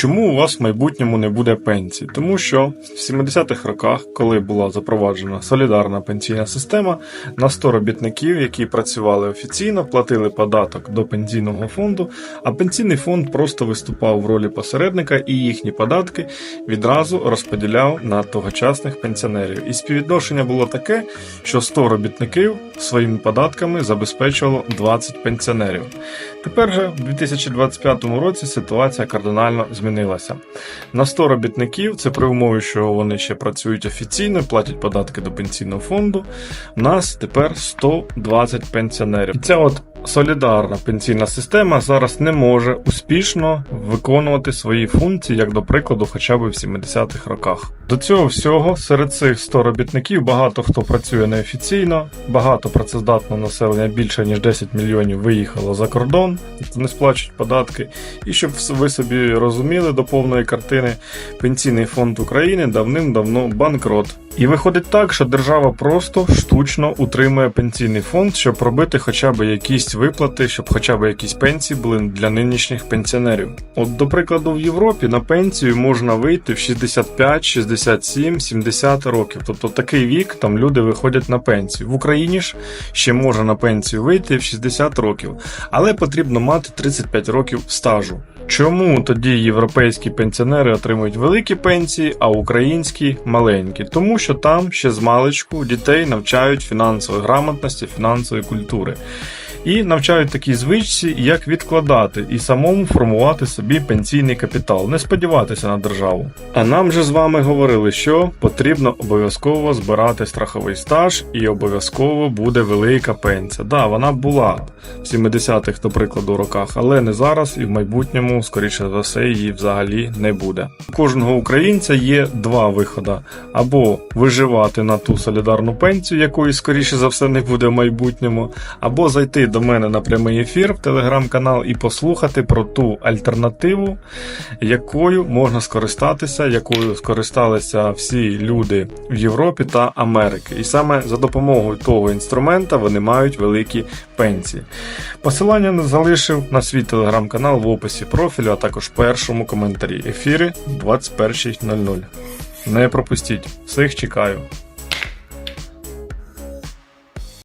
Чому у вас в майбутньому не буде пенсії? Тому що в 70-х роках, коли була запроваджена солідарна пенсійна система, на 100 робітників, які працювали офіційно, платили податок до пенсійного фонду, а пенсійний фонд просто виступав в ролі посередника і їхні податки відразу розподіляв на тогочасних пенсіонерів. І співвідношення було таке, що 100 робітників своїми податками забезпечувало 20 пенсіонерів. Тепер же в 2025 році ситуація кардинально змінилася. На 100 робітників, це при умові, що вони ще працюють офіційно, платять податки до пенсійного фонду. У нас тепер 120 пенсіонерів. І ця от солідарна пенсійна система зараз не може успішно виконувати свої функції, як до прикладу, хоча б в 70-х роках. До цього всього серед цих 100 робітників багато хто працює неофіційно, багато працездатного населення більше ніж 10 мільйонів виїхало за кордон, не сплачують податки. І щоб ви собі розуміли до повної картини, пенсійний фонд України давним-давно банкрот. І виходить так, що держава просто штучно утримує пенсійний фонд, щоб робити хоча б якісь виплати, щоб хоча б якісь пенсії були для нинішніх пенсіонерів. От, до прикладу, в Європі на пенсію можна вийти в 65, 67, 70 років. Тобто такий вік там люди виходять на пенсію. В Україні ж ще можна на пенсію вийти в 60 років, але потрібно мати 35 років стажу. Чому тоді європейські пенсіонери отримують великі пенсії, а українські маленькі? Тому що там ще з маличку дітей навчають фінансової грамотності, фінансової культури. І навчають такі звичці, як відкладати і самому формувати собі пенсійний капітал, не сподіватися на державу. А нам же з вами говорили, що потрібно обов'язково збирати страховий стаж, і обов'язково буде велика пенсія. Да, вона була в 70-х, до прикладу, роках, але не зараз і в майбутньому, скоріше за все, її взагалі не буде. У кожного українця є два виходи: або виживати на ту солідарну пенсію, якої скоріше за все не буде в майбутньому, або зайти до мене на прямий ефір в телеграм-канал і послухати про ту альтернативу, якою можна скористатися, якою скористалися всі люди в Європі та Америки. І саме за допомогою того інструмента вони мають великі пенсії. Посилання залишив на свій телеграм-канал в описі профілю, а також в першому коментарі. Ефіри 21.00. Не пропустіть, всіх чекаю.